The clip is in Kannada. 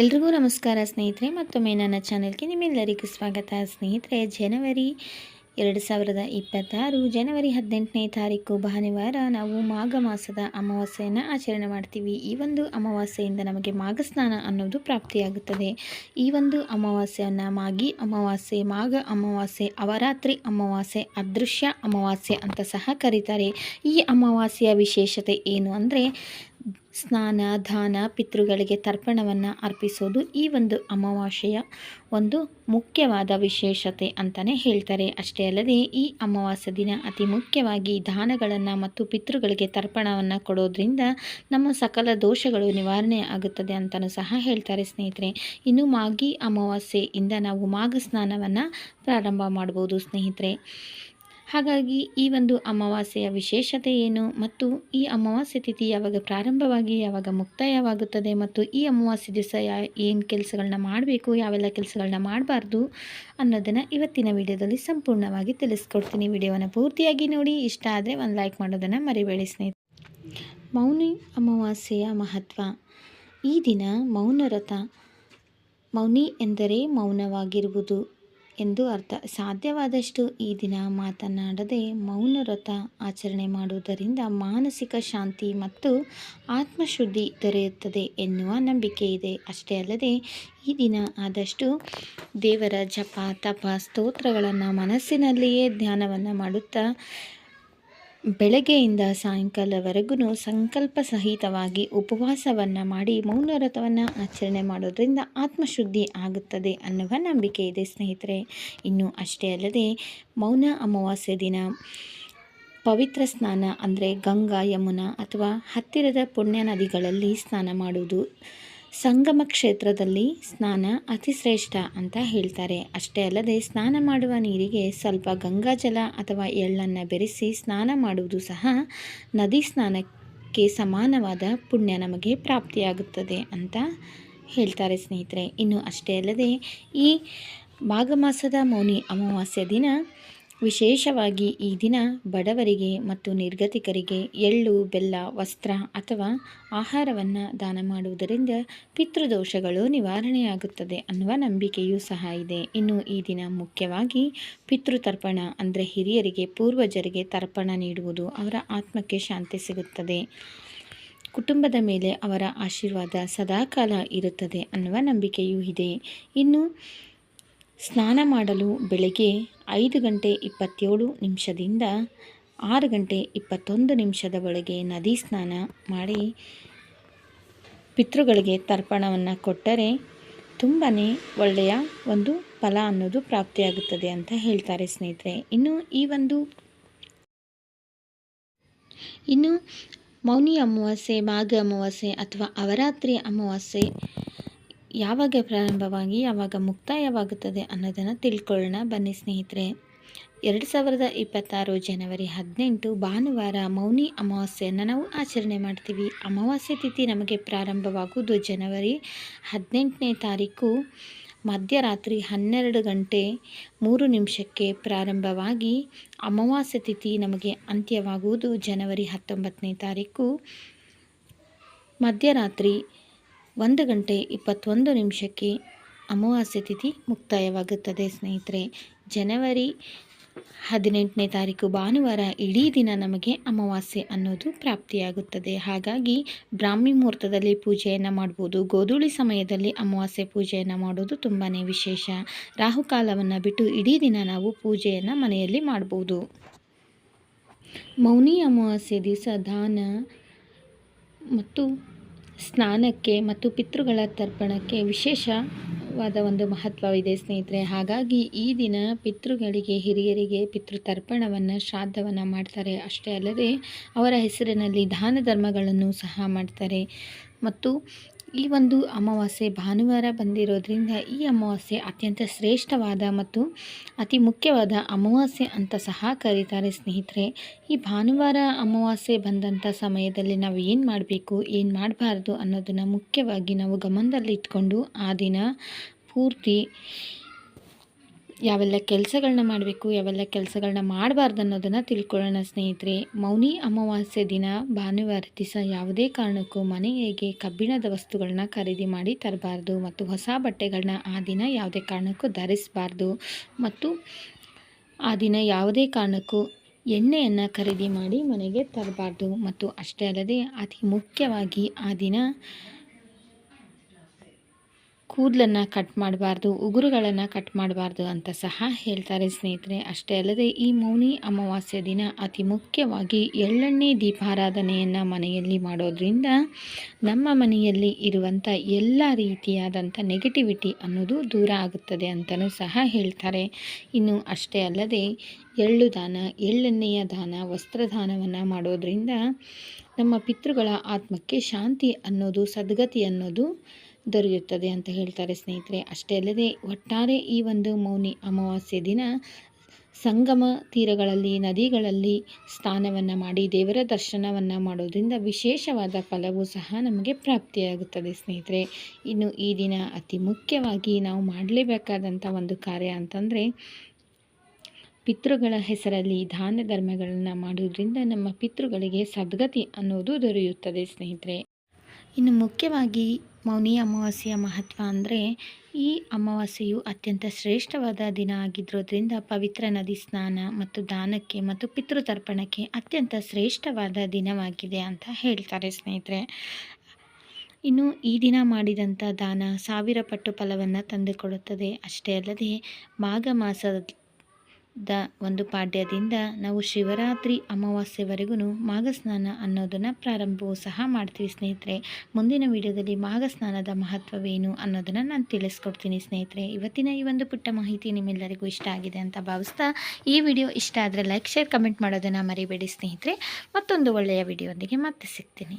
ಎಲ್ರಿಗೂ ನಮಸ್ಕಾರ ಸ್ನೇಹಿತರೆ, ಮತ್ತೊಮ್ಮೆ ನನ್ನ ಚಾನೆಲ್ಗೆ ನಿಮ್ಮೆಲ್ಲರಿಗೂ ಸ್ವಾಗತ. ಸ್ನೇಹಿತರೆ, ಜನವರಿ ಎರಡು ಸಾವಿರದ ಇಪ್ಪತ್ತಾರು, ಜನವರಿ ಹದಿನೆಂಟನೇ ತಾರೀಕು, ಭಾನುವಾರ ನಾವು ಮಾಘ ಮಾಸದ ಅಮಾವಾಸ್ಯೆಯನ್ನು ಆಚರಣೆ ಮಾಡ್ತೀವಿ. ಈ ಒಂದು ಅಮಾವಾಸ್ಯೆಯಿಂದ ನಮಗೆ ಮಾಘ ಸ್ನಾನ ಅನ್ನೋದು ಪ್ರಾಪ್ತಿಯಾಗುತ್ತದೆ. ಈ ಒಂದು ಅಮಾವಾಸ್ಯೆಯನ್ನು ಮಾಗಿ, ಅಮಾವಾಸ್ಯೆ ಮಾಘ, ಅಮಾವಾಸ್ಯೆ ಅವರಾತ್ರಿ, ಅಮಾವಾಸ್ಯೆ ಅದೃಶ್ಯ, ಅಮಾವಾಸ್ಯೆ ಅಂತ ಸಹ ಕರೀತಾರೆ. ಈ ಅಮಾವಾಸ್ಯೆಯ ವಿಶೇಷತೆ ಏನು ಅಂದರೆ ಸ್ನಾನ, ದಾನ, ಪಿತೃಗಳಿಗೆ ತರ್ಪಣವನ್ನು ಅರ್ಪಿಸೋದು ಈ ಒಂದು ಅಮಾವಾಸ್ಯೆಯ ಒಂದು ಮುಖ್ಯವಾದ ವಿಶೇಷತೆ ಅಂತಲೇ ಹೇಳ್ತಾರೆ. ಅಷ್ಟೇ ಅಲ್ಲದೆ ಈ ಅಮಾವಾಸ್ಯ ದಿನ ಅತಿ ಮುಖ್ಯವಾಗಿ ದಾನಗಳನ್ನು ಮತ್ತು ಪಿತೃಗಳಿಗೆ ತರ್ಪಣವನ್ನು ಕೊಡೋದ್ರಿಂದ ನಮ್ಮ ಸಕಲ ದೋಷಗಳು ನಿವಾರಣೆ ಆಗುತ್ತದೆ ಅಂತಲೂ ಸಹ ಹೇಳ್ತಾರೆ ಸ್ನೇಹಿತರೆ. ಇನ್ನು ಮಾಗಿ ಅಮಾವಾಸ್ಯೆಯಿಂದ ನಾವು ಮಾಘ ಸ್ನಾನವನ್ನು ಪ್ರಾರಂಭ ಮಾಡ್ಬೋದು ಸ್ನೇಹಿತರೆ. ಹಾಗಾಗಿ ಈ ಒಂದು ಅಮಾವಾಸ್ಯೆಯ ವಿಶೇಷತೆ ಏನು ಮತ್ತು ಈ ಅಮಾವಾಸ್ಯೆ ತಿಥಿ ಯಾವಾಗ ಪ್ರಾರಂಭವಾಗಿ, ಯಾವಾಗ ಮುಕ್ತಾಯವಾಗುತ್ತದೆ ಮತ್ತು ಈ ಅಮಾವಾಸ್ಯೆ ದಿವಸ ಏನು ಕೆಲಸಗಳನ್ನ ಮಾಡಬೇಕು, ಯಾವೆಲ್ಲ ಕೆಲಸಗಳನ್ನ ಮಾಡಬಾರ್ದು ಅನ್ನೋದನ್ನು ಇವತ್ತಿನ ವಿಡಿಯೋದಲ್ಲಿ ಸಂಪೂರ್ಣವಾಗಿ ತಿಳಿಸ್ಕೊಡ್ತೀನಿ. ವಿಡಿಯೋವನ್ನು ಪೂರ್ತಿಯಾಗಿ ನೋಡಿ, ಇಷ್ಟ ಆದರೆ ಒಂದು ಲೈಕ್ ಮಾಡೋದನ್ನು ಮರಿಬೇಡಿ ಸ್ನೇಹಿತರೆ. ಮೌನಿ ಅಮಾವಾಸ್ಯೆಯ ಮಹತ್ವ. ಈ ದಿನ ಮೌನರಥ. ಮೌನಿ ಎಂದರೆ ಮೌನವಾಗಿರುವುದು. ಎಂದು ಅರ್ಥ. ಸಾಧ್ಯವಾದಷ್ಟು ಈ ದಿನ ಮಾತನಾಡದೆ ಮೌನ ವ್ರತ ಆಚರಣೆ ಮಾಡುವುದರಿಂದ ಮಾನಸಿಕ ಶಾಂತಿ ಮತ್ತು ಆತ್ಮಶುದ್ಧಿ ದೊರೆಯುತ್ತದೆ ಎನ್ನುವ ನಂಬಿಕೆ ಇದೆ. ಅಷ್ಟೇ ಅಲ್ಲದೆ ಈ ದಿನ ಆದಷ್ಟು ದೇವರ ಜಪ, ತಪ, ಸ್ತೋತ್ರಗಳನ್ನು ಮನಸ್ಸಿನಲ್ಲಿಯೇ ಧ್ಯಾನವನ್ನು ಮಾಡುತ್ತಾ ಬೆಳಗ್ಗೆಯಿಂದ ಸಾಯಂಕಾಲವರೆಗೂ ಸಂಕಲ್ಪ ಸಹಿತವಾಗಿ ಉಪವಾಸವನ್ನು ಮಾಡಿ ಮೌನವ್ರತವನ್ನು ಆಚರಣೆ ಮಾಡೋದರಿಂದ ಆತ್ಮಶುದ್ಧಿ ಆಗುತ್ತದೆ ಅನ್ನುವ ನಂಬಿಕೆ ಇದೆ, ಸ್ನೇಹಿತರೆ. ಇನ್ನು ಅಷ್ಟೇ ಅಲ್ಲದೆ ಮೌನ ಅಮಾವಾಸ್ಯೆ ದಿನ ಪವಿತ್ರ ಸ್ನಾನ ಅಂದರೆ ಗಂಗಾ, ಯಮುನಾ ಅಥವಾ ಹತ್ತಿರದ ಪುಣ್ಯ ನದಿಗಳಲ್ಲಿ ಸ್ನಾನ ಮಾಡುವುದು ಸಂಗಮ ಕ್ಷೇತ್ರದಲ್ಲಿ ಸ್ನಾನ ಅತಿ ಶ್ರೇಷ್ಠ ಅಂತ ಹೇಳ್ತಾರೆ. ಅಷ್ಟೇ ಅಲ್ಲದೆ ಸ್ನಾನ ಮಾಡುವ ನೀರಿಗೆ ಸ್ವಲ್ಪ ಗಂಗಾಜಲ ಅಥವಾ ಎಳ್ಳನ್ನು ಬೆರೆಸಿ ಸ್ನಾನ ಮಾಡುವುದು ಸಹ ನದಿ ಸ್ನಾನಕ್ಕೆ ಸಮಾನವಾದ ಪುಣ್ಯ ನಮಗೆ ಪ್ರಾಪ್ತಿಯಾಗುತ್ತದೆ ಅಂತ ಹೇಳ್ತಾರೆ ಸ್ನೇಹಿತರೆ. ಇನ್ನು ಅಷ್ಟೇ ಅಲ್ಲದೆ ಈ ಮಾಘ ಮಾಸದ ಮೌನಿ ಅಮಾವಾಸ್ಯ ದಿನ ವಿಶೇಷವಾಗಿ ಈ ದಿನ ಬಡವರಿಗೆ ಮತ್ತು ನಿರ್ಗತಿಕರಿಗೆ ಎಳ್ಳು, ಬೆಲ್ಲ, ವಸ್ತ್ರ ಅಥವಾ ಆಹಾರವನ್ನು ದಾನ ಮಾಡುವುದರಿಂದ ಪಿತೃದೋಷಗಳು ನಿವಾರಣೆಯಾಗುತ್ತದೆ ಅನ್ನುವ ನಂಬಿಕೆಯೂ ಸಹ ಇದೆ. ಇನ್ನು ಈ ದಿನ ಮುಖ್ಯವಾಗಿ ಪಿತೃತರ್ಪಣ ಅಂದರೆ ಹಿರಿಯರಿಗೆ, ಪೂರ್ವಜರಿಗೆ ತರ್ಪಣ ನೀಡುವುದು ಅವರ ಆತ್ಮಕ್ಕೆ ಶಾಂತಿ ಸಿಗುತ್ತದೆ. ಕುಟುಂಬದ ಮೇಲೆ ಅವರ ಆಶೀರ್ವಾದ ಸದಾಕಾಲ ಇರುತ್ತದೆ ಅನ್ನುವ ನಂಬಿಕೆಯೂ ಇದೆ. ಇನ್ನು ಸ್ನಾನ ಮಾಡಲು ಬೆಳಗ್ಗೆ ಐದು ಗಂಟೆ ಇಪ್ಪತ್ತೇಳು ನಿಮಿಷದಿಂದ ಆರು ಗಂಟೆ ಇಪ್ಪತ್ತೊಂದು ನಿಮಿಷದ ಒಳಗೆ ನದಿ ಸ್ನಾನ ಮಾಡಿ ಪಿತೃಗಳಿಗೆ ತರ್ಪಣವನ್ನು ಕೊಟ್ಟರೆ ತುಂಬಾ ಒಳ್ಳೆಯ ಒಂದು ಫಲ ಅನ್ನೋದು ಪ್ರಾಪ್ತಿಯಾಗುತ್ತದೆ ಅಂತ ಹೇಳ್ತಾರೆ ಸ್ನೇಹಿತರೆ. ಇನ್ನು ಈ ಒಂದು ಇನ್ನು ಮೌನಿ ಅಮಾವಾಸ್ಯೆ, ಮಾಘ ಅಮಾವಾಸ್ಯೆ ಅಥವಾ ಅವರಾತ್ರಿ ಅಮಾವಾಸ್ಯೆ ಯಾವಾಗ ಪ್ರಾರಂಭವಾಗಿ ಯಾವಾಗ ಮುಕ್ತಾಯವಾಗುತ್ತದೆ ಅನ್ನೋದನ್ನು ತಿಳ್ಕೊಳ್ಳೋಣ. ಬನ್ನಿ ಸ್ನೇಹಿತರೆ, ಎರಡು ಸಾವಿರದ ಇಪ್ಪತ್ತಾರು ಜನವರಿ ಹದಿನೆಂಟು ಭಾನುವಾರ ಮೌನಿ ಅಮಾವಾಸ್ಯೆಯನ್ನು ನಾವು ಆಚರಣೆ ಮಾಡ್ತೀವಿ. ಅಮಾವಾಸ್ಯೆ ತಿಥಿ ನಮಗೆ ಪ್ರಾರಂಭವಾಗುವುದು ಜನವರಿ ಹದಿನೆಂಟನೇ ತಾರೀಕು. ಮಧ್ಯರಾತ್ರಿ ಹನ್ನೆರಡು ಗಂಟೆ ಮೂರು ನಿಮಿಷಕ್ಕೆ ಪ್ರಾರಂಭವಾಗಿ ಅಮಾವಾಸ್ಯೆ ತಿಥಿ ನಮಗೆ ಅಂತ್ಯವಾಗುವುದು ಜನವರಿ ಹತ್ತೊಂಬತ್ತನೇ ತಾರೀಕು. ಮಧ್ಯರಾತ್ರಿ ಒಂದು ಗಂಟೆ ಇಪ್ಪತ್ತೊಂದು ನಿಮಿಷಕ್ಕೆ ಅಮಾವಾಸ್ಯೆ ತಿಥಿ ಮುಕ್ತಾಯವಾಗುತ್ತದೆ. ಸ್ನೇಹಿತರೆ, ಜನವರಿ ಹದಿನೆಂಟನೇ ತಾರೀಕು ಭಾನುವಾರ ಇಡೀ ದಿನ ನಮಗೆ ಅಮಾವಾಸ್ಯೆ ಅನ್ನೋದು ಪ್ರಾಪ್ತಿಯಾಗುತ್ತದೆ. ಹಾಗಾಗಿ ಬ್ರಾಹ್ಮಿ ಮುಹೂರ್ತದಲ್ಲಿ ಪೂಜೆಯನ್ನು ಮಾಡ್ಬೋದು. ಗೋಧೂಳಿ ಸಮಯದಲ್ಲಿ ಅಮಾವಾಸ್ಯೆ ಪೂಜೆಯನ್ನು ಮಾಡೋದು ತುಂಬಾ ವಿಶೇಷ. ರಾಹುಕಾಲವನ್ನು ಬಿಟ್ಟು ಇಡೀ ದಿನ ನಾವು ಪೂಜೆಯನ್ನು ಮನೆಯಲ್ಲಿ ಮಾಡ್ಬೋದು. ಮೌನಿ ಅಮಾವಾಸ್ಯೆ ದಿವಸ ದಾನ ಮತ್ತು ಸ್ನಾನಕ್ಕೆ ಮತ್ತು ಪಿತೃಗಳ ತರ್ಪಣಕ್ಕೆ ವಿಶೇಷವಾದ ಒಂದು ಮಹತ್ವವಿದೆ ಸ್ನೇಹಿತರೆ. ಹಾಗಾಗಿ ಈ ದಿನ ಪಿತೃಗಳಿಗೆ, ಹಿರಿಯರಿಗೆ ಪಿತೃ ತರ್ಪಣವನ್ನು ಶ್ರಾದ್ದವನ್ನು ಮಾಡ್ತಾರೆ. ಅಷ್ಟೇ ಅಲ್ಲದೆ ಅವರ ಹೆಸರಿನಲ್ಲಿ ದಾನ ಧರ್ಮಗಳನ್ನು ಸಹ ಮಾಡ್ತಾರೆ. ಮತ್ತು ಈ ಒಂದು ಅಮಾವಾಸ್ಯೆ ಭಾನುವಾರ ಬಂದಿರೋದ್ರಿಂದ ಈ ಅಮಾವಾಸ್ಯೆ ಅತ್ಯಂತ ಶ್ರೇಷ್ಠವಾದ ಮತ್ತು ಅತಿ ಮುಖ್ಯವಾದ ಅಮಾವಾಸ್ಯೆ ಅಂತ ಸಹ ಕರೀತಾರೆ ಸ್ನೇಹಿತರೆ. ಈ ಭಾನುವಾರ ಅಮಾವಾಸ್ಯೆ ಬಂದಂಥ ಸಮಯದಲ್ಲಿ ನಾವು ಏನು ಮಾಡಬೇಕು, ಏನು ಮಾಡಬಾರ್ದು ಅನ್ನೋದನ್ನು ಮುಖ್ಯವಾಗಿ ನಾವು ಗಮನದಲ್ಲಿಟ್ಕೊಂಡು ಆ ದಿನ ಪೂರ್ತಿ ಯಾವೆಲ್ಲ ಕೆಲಸಗಳನ್ನ ಮಾಡಬೇಕು, ಯಾವೆಲ್ಲ ಕೆಲಸಗಳನ್ನ ಮಾಡಬಾರ್ದು ಅನ್ನೋದನ್ನು ತಿಳ್ಕೊಳ್ಳೋಣ ಸ್ನೇಹಿತರೆ. ಮೌನಿ ಅಮಾವಾಸ್ಯೆ ದಿನ ಭಾನುವಾರ ದಿವಸ ಯಾವುದೇ ಕಾರಣಕ್ಕೂ ಮನೆಗೆ ಕಬ್ಬಿಣದ ವಸ್ತುಗಳನ್ನ ಖರೀದಿ ಮಾಡಿ ತರಬಾರ್ದು ಮತ್ತು ಹೊಸ ಬಟ್ಟೆಗಳನ್ನ ಆ ದಿನ ಯಾವುದೇ ಕಾರಣಕ್ಕೂ ಧರಿಸಬಾರ್ದು ಮತ್ತು ಆ ದಿನ ಯಾವುದೇ ಕಾರಣಕ್ಕೂ ಎಣ್ಣೆಯನ್ನು ಖರೀದಿ ಮಾಡಿ ಮನೆಗೆ ತರಬಾರ್ದು ಮತ್ತು ಅಷ್ಟೇ ಅಲ್ಲದೆ ಅತಿ ಮುಖ್ಯವಾಗಿ ಆ ದಿನ ಕೂದಲನ್ನು ಕಟ್ ಮಾಡಬಾರ್ದು, ಉಗುರುಗಳನ್ನು ಕಟ್ ಮಾಡಬಾರ್ದು ಅಂತ ಸಹ ಹೇಳ್ತಾರೆ ಸ್ನೇಹಿತರೆ. ಅಷ್ಟೇ ಅಲ್ಲದೆ ಈ ಮೌನಿ ಅಮಾವಾಸ್ಯೆ ದಿನ ಅತಿ ಮುಖ್ಯವಾಗಿ ಎಳ್ಳೆಣ್ಣೆ ದೀಪಾರಾಧನೆಯನ್ನು ಮನೆಯಲ್ಲಿ ಮಾಡೋದ್ರಿಂದ ನಮ್ಮ ಮನೆಯಲ್ಲಿ ಇರುವಂಥ ಎಲ್ಲ ರೀತಿಯಾದಂಥ ನೆಗೆಟಿವಿಟಿ ಅನ್ನೋದು ದೂರ ಆಗುತ್ತದೆ ಅಂತಲೂ ಸಹ ಹೇಳ್ತಾರೆ. ಇನ್ನು ಅಷ್ಟೇ ಅಲ್ಲದೆ ಎಳ್ಳು ದಾನ, ಎಳ್ಳೆಣ್ಣೆಯ ದಾನ, ವಸ್ತ್ರದಾನವನ್ನು ಮಾಡೋದ್ರಿಂದ ನಮ್ಮ ಪಿತೃಗಳ ಆತ್ಮಕ್ಕೆ ಶಾಂತಿ ಅನ್ನೋದು, ಸದ್ಗತಿ ಅನ್ನೋದು ದೊರೆಯುತ್ತದೆ ಅಂತ ಹೇಳ್ತಾರೆ ಸ್ನೇಹಿತರೆ. ಅಷ್ಟೇ ಅಲ್ಲದೆ ಒಟ್ಟಾರೆ ಈ ಒಂದು ಮೌನಿ ಅಮಾವಾಸ್ಯೆ ದಿನ ಸಂಗಮ ತೀರಗಳಲ್ಲಿ, ನದಿಗಳಲ್ಲಿ ಸ್ನಾನವನ್ನು ಮಾಡಿ, ದೇವರ ದರ್ಶನವನ್ನು ಮಾಡೋದ್ರಿಂದ ವಿಶೇಷವಾದ ಫಲವೂ ಸಹ ನಮಗೆ ಪ್ರಾಪ್ತಿಯಾಗುತ್ತದೆ ಸ್ನೇಹಿತರೆ. ಇನ್ನು ಈ ದಿನ ಅತಿ ಮುಖ್ಯವಾಗಿ ನಾವು ಮಾಡಲೇಬೇಕಾದಂಥ ಒಂದು ಕಾರ್ಯ ಅಂತಂದರೆ ಪಿತೃಗಳ ಹೆಸರಲ್ಲಿ ದಾನ ಧರ್ಮಗಳನ್ನು ಮಾಡೋದ್ರಿಂದ ನಮ್ಮ ಪಿತೃಗಳಿಗೆ ಸದ್ಗತಿ ಅನ್ನೋದು ದೊರೆಯುತ್ತದೆ ಸ್ನೇಹಿತರೆ. ಇನ್ನು ಮುಖ್ಯವಾಗಿ ಮೌನಿ ಅಮಾವಾಸ್ಯೆಯ ಮಹತ್ವ ಅಂದರೆ ಈ ಅಮಾವಾಸ್ಯೆಯು ಅತ್ಯಂತ ಶ್ರೇಷ್ಠವಾದ ದಿನ ಆಗಿರೋದ್ರಿಂದ ಪವಿತ್ರ ನದಿ ಸ್ನಾನ ಮತ್ತು ದಾನಕ್ಕೆ ಮತ್ತು ಪಿತೃತರ್ಪಣಕ್ಕೆ ಅತ್ಯಂತ ಶ್ರೇಷ್ಠವಾದ ದಿನವಾಗಿದೆ ಅಂತ ಹೇಳ್ತಾರೆ ಸ್ನೇಹಿತರೆ. ಇನ್ನು ಈ ದಿನ ಮಾಡಿದಂಥ ದಾನ ಸಾವಿರ ಪಟ್ಟು ಫಲವನ್ನು ತಂದುಕೊಡುತ್ತದೆ. ಅಷ್ಟೇ ಅಲ್ಲದೆ ಮಾಘ ಮಾಸದ ದ ಒಂದು ಪಾಡ್ಯದಿಂದ ನಾವು ಶಿವರಾತ್ರಿ ಅಮಾವಾಸ್ಯೆವರೆಗೂ ಮಾಘ ಸ್ನಾನ ಅನ್ನೋದನ್ನು ಪ್ರಾರಂಭವೂ ಸಹ ಮಾಡ್ತೀವಿ ಸ್ನೇಹಿತರೆ. ಮುಂದಿನ ವಿಡಿಯೋದಲ್ಲಿ ಮಾಘ ಸ್ನಾನದ ಮಹತ್ವವೇನು ಅನ್ನೋದನ್ನು ನಾನು ತಿಳಿಸ್ಕೊಡ್ತೀನಿ ಸ್ನೇಹಿತರೆ. ಇವತ್ತಿನ ಈ ಒಂದು ಪುಟ್ಟ ಮಾಹಿತಿ ನಿಮ್ಮೆಲ್ಲರಿಗೂ ಇಷ್ಟ ಆಗಿದೆ ಅಂತ ಭಾವಿಸ್ತಾ ಈ ವಿಡಿಯೋ ಇಷ್ಟ ಆದರೆ ಲೈಕ್, ಶೇರ್, ಕಮೆಂಟ್ ಮಾಡೋದನ್ನು ಮರಿಬೇಡಿ ಸ್ನೇಹಿತರೆ. ಮತ್ತೊಂದು ಒಳ್ಳೆಯ ವಿಡಿಯೋದೊಂದಿಗೆ ಮತ್ತೆ ಸಿಗ್ತೀನಿ.